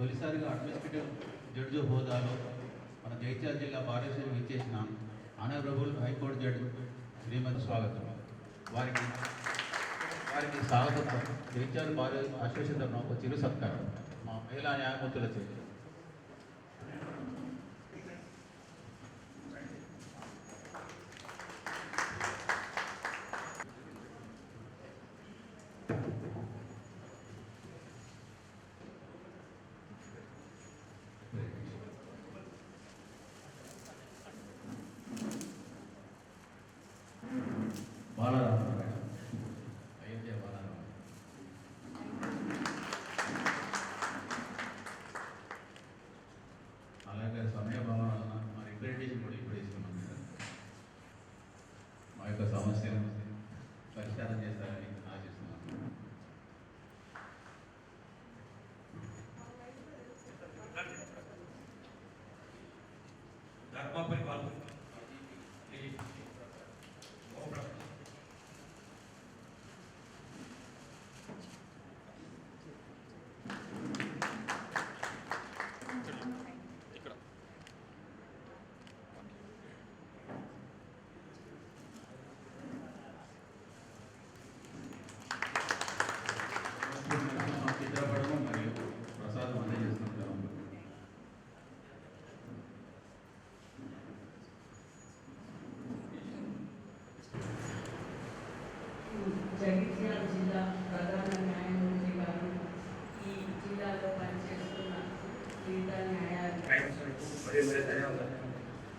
తొలిసారిగా administrative judge హోదాలో మన జైత్యాల జిల్లా బారేశ్వరం ఇచ్చేసిన ఆనరబుల్ హైకోర్టు జడ్జి శ్రీమతి స్వాగతం. వారికి వారికి స్వాగతం. జైత్యాల భారత అసోసియేషన్ ఒక చిరు సత్కారం. మా మహిళా న్యాయమూర్తుల చేతి. ధర్మపరి వాళ్ళు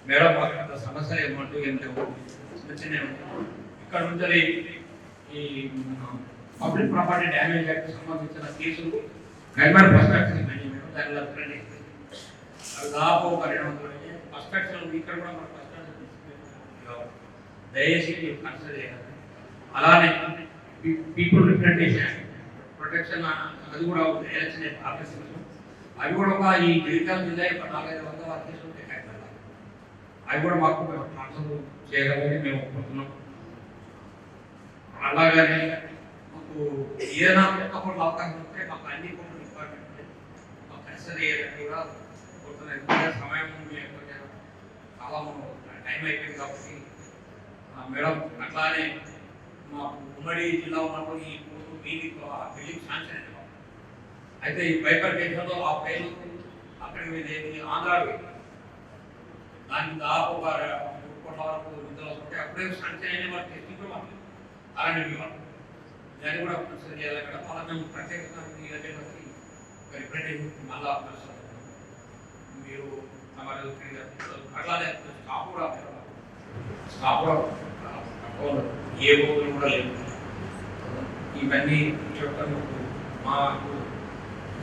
మేడం మాకు అంత సమస్య ఏమంటూ ఏం లేవు చిన్న ఇక్కడ నుంచి ఈ పబ్లిక్ ప్రాపర్టీ డ్యామేజ్ యాక్ట్ సంబంధించిన కేసులు గైమర్ పర్స్పెక్షన్ దాని దానిలో దాదాపు ఒక రెండు వందల పర్స్పెక్షన్ ఇక్కడ కూడా మన పర్స్పెక్షన్ దయచేసి కన్సిడర్ చేయాలి. అలానే పీపుల్ రిప్రజెంటేషన్ ప్రొటెక్షన్ అది కూడా ఎలక్షన్ ఆఫీసర్స్ అవి కూడా ఒక ఈ డిజిటల్ జిల్లా యొక్క నాలుగైదు వందల కేసులు ఉంటాయి కాకినాడలో. అవి కూడా మాకు ట్రాన్స్ఫర్ చేయగలని మేము ఒప్పుకుంటున్నాం అలాగనే మాకు ఏదైనా ఒకటి అవకాశం ఉంటే మాకు అన్ని కొన్ని డిపార్ట్మెంట్ మాకు కన్సిడర్ చేయాలని కూడా కోరుతున్నాను సమయం మీ యొక్క చాలా టైం అయిపోయింది కాబట్టి ఆ మేడం అట్లానే మాకు ఉమ్మడి జిల్లా ఉన్నప్పుడు ఈ మీది బిల్డింగ్ శాంక్షన్ అయింది మాకు. అయితే ఈ పేపర్ కేసులో ఆ ఫైల్ అక్కడికి వెళ్ళేది ఆంధ్రాకి దానికి దాదాపు ఒక మూడు కోట్ల వరకు నిధులు వస్తుంటే అప్పుడే శాంక్షన్ అయిన వారు టెస్టింగ్ కూడా అలానే ఇవ్వాలి దాన్ని కూడా కన్సిడర్ చేయాలి అక్కడ అలా మేము ప్రత్యేకంగా మీ దగ్గర వచ్చి రిప్రజెంటేటివ్ మళ్ళా కలుస్తాం. మీరు తమరు అట్లానే స్టాఫ్ కూడా స్టాఫ్ కూడా తక్కువ ఏ బోధులు కూడా లేవు. ఇవన్నీ చెప్పడం మాకు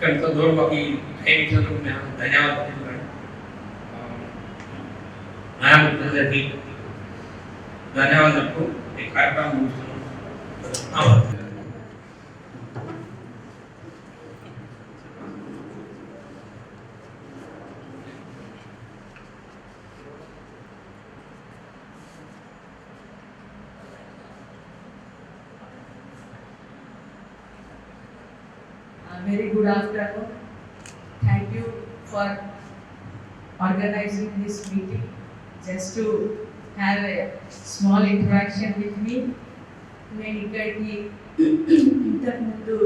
ఇక్కడ ఇంత దూరం మాకు ఈ టైం ఇచ్చినందుకు మేము ధన్యవాదాలు తెలుపుతున్నాను. ఆ, న్యాయమూర్తులందరికీ ధన్యవాదాలు Uh, very good afternoon. Thank you for organizing this meeting. Just to have a small interaction with me. నేను ఇక్కడికి ఇంతకుముందు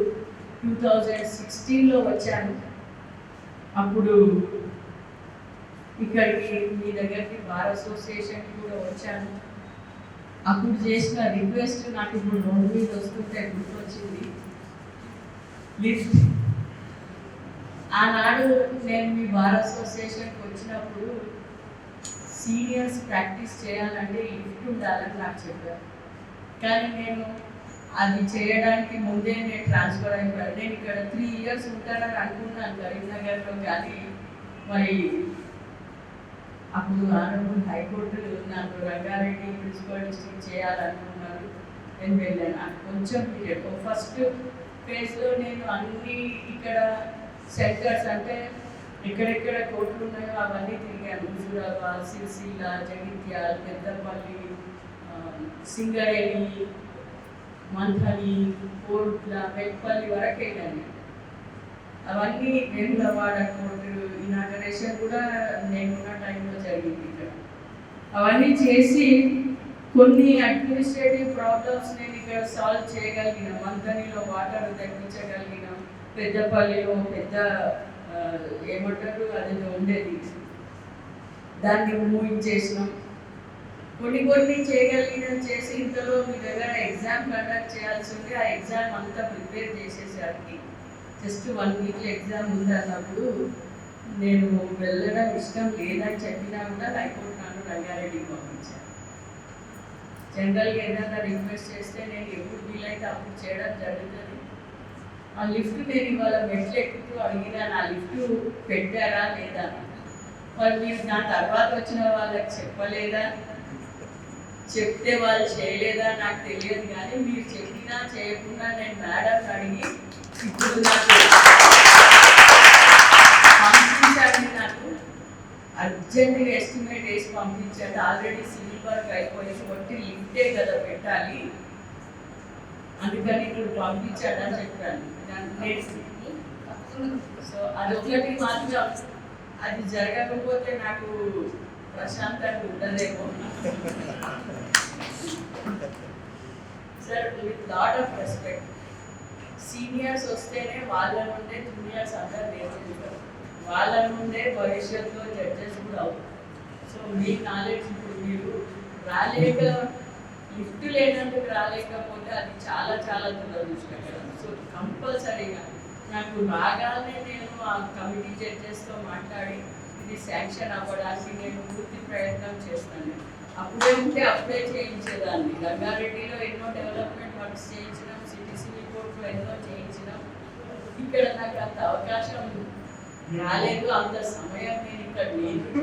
టూ థౌజండ్ సిక్స్టీన్లో వచ్చాను అప్పుడు ఇక్కడికి మీ దగ్గరికి బార్ అసోసియేషన్కి కూడా వచ్చాను అప్పుడు చేసిన రిక్వెస్ట్ నాకు ఇప్పుడు నోట్ మీద వస్తుంటే గుర్తొచ్చింది లిఫ్ట్ ఆనాడు నేను మీ బార్ అసోసియేషన్కి వచ్చినప్పుడు సీనియర్స్ ప్రాక్టీస్ చేయాలంటే లిఫ్ట్ ఉండాలని నాకు చెప్పారు. కానీ నేను అది చేయడానికి ముందే నేను ట్రాన్స్ఫర్ అయిపోయాను. నేను ఇక్కడ త్రీ ఇయర్స్ ఉంటానని అనుకున్నాను. కరీంనగర్లో కానీ మరి అప్పుడు ఆనరబుల్ హైకోర్టు నాకు రంగారెడ్డి ప్రిన్సిపల్ డిస్ట్రిక్ట్ చేయాలనుకున్నారు. నేను వెళ్ళాను. నాకు కొంచెం పీరియడ్ ఫస్ట్ ఫేజ్లో నేను అన్ని ఇక్కడ సెంటర్స్ అంటే ఎక్కడెక్కడ కోట్లు ఉన్నాయో అవన్నీ తిరిగాను. హుజూరాబాద్ సిరిసిల్ల జగిత్యాల పెద్దపల్లి సింగరేణి మంథలి కోట్ల పెప్పల్లి వరకు వెళ్ళాను అవన్నీ వేములవాడ కోర్టు ఇనాగరేషన్ కూడా నేనున్న టైంలో జరిగింది ఇక్కడ. అవన్నీ చేసి కొన్ని అడ్మినిస్ట్రేటివ్ ప్రాబ్లమ్స్ నేను ఇక్కడ సాల్వ్ చేయగలిగిన. మంతనిలో వాటర్ తగ్గించగలిగిన. పెద్దపల్లిలో పెద్ద ఏమంటారు అది ఉండేది. దాన్ని మూవించేసినాం కొన్ని కొన్ని చేయగలిగిన చేసి ఇంతలో మీ దగ్గర ఎగ్జామ్ కండక్ట్ చేయాల్సి ఉంటే ఆ ఎగ్జామ్ అంతా ప్రిపేర్ చేసేసరికి జస్ట్ వన్ వీక్ ఎగ్జామ్ ఉంది అన్నప్పుడు నేను వెళ్ళడం ఇష్టం లేదని చెప్పినా కూడా హైకోర్టు నన్ను రంగారెడ్డికి పంపించాను జనరల్గా ఏదైనా రిక్వెస్ట్ చేస్తే నేను ఎప్పుడు వీలైతే అప్పుడు చేయడం జరుగుతుంది. ఆ లిఫ్ట్ నేను ఇవాళ మెట్లు ఎక్కుతూ అడిగినాను ఆ లిఫ్ట్ పెట్టారా లేదా? మరి మీరు నా తర్వాత వచ్చిన వాళ్ళకి చెప్పలేదా? చెప్తే వాళ్ళు చేయలేదా? నాకు తెలియదు కానీ మీరు చెప్పినా చేయకుండా నేను మేడం అడిగి ఇప్పుడు నాకు పంపించండి నాకు అర్జెంటుగా ఎస్టిమేట్ వేసి పంపించండి ఆల్రెడీ సివిల్ వర్క్ అయిపోయింది కొట్టి లిఫ్టే కదా పెట్టాలి. అందుకని ఇప్పుడు పంపించాడు అని చెప్పాను సో అదొకటి మాత్రం అది జరగకపోతే నాకు ప్రశాంతంగా ఉండదేమో. Sir with lot of respect seniors వస్తేనే వాళ్ళ నుండే జూనియర్స్ అందరూ నేర్చుకుంటారు. వాళ్ళ నుండే భవిష్యత్తులో జడ్జెస్ కూడా అవుతారు. సో మీ నాలెడ్జ్ ఇప్పుడు మీరు రాలేక లిఫ్ట్ లేనందుకు రాలేకపోతే అది చాలా చాలా దురదృష్టకరం. సో కంపల్సరీగా నాకు రాగానే నేను ఆ కమిటీ జడ్జెస్తో మాట్లాడి ఇది శాంక్షన్ అవ్వడానికి నేను పూర్తి ప్రయత్నం చేస్తాను. అప్పుడే ఉంటే అప్పుడే చేయించేదాన్ని. రంగారెడ్డిలో ఎన్నో డెవలప్మెంట్ వర్క్స్ చేయించినాం సిటీసీ రిపోర్ట్లో ఎన్నో చేయించినాం. ఇక్కడ నాకు అంత అవకాశం రాలేదు అంత సమయం నేను. ఇక్కడ లేదు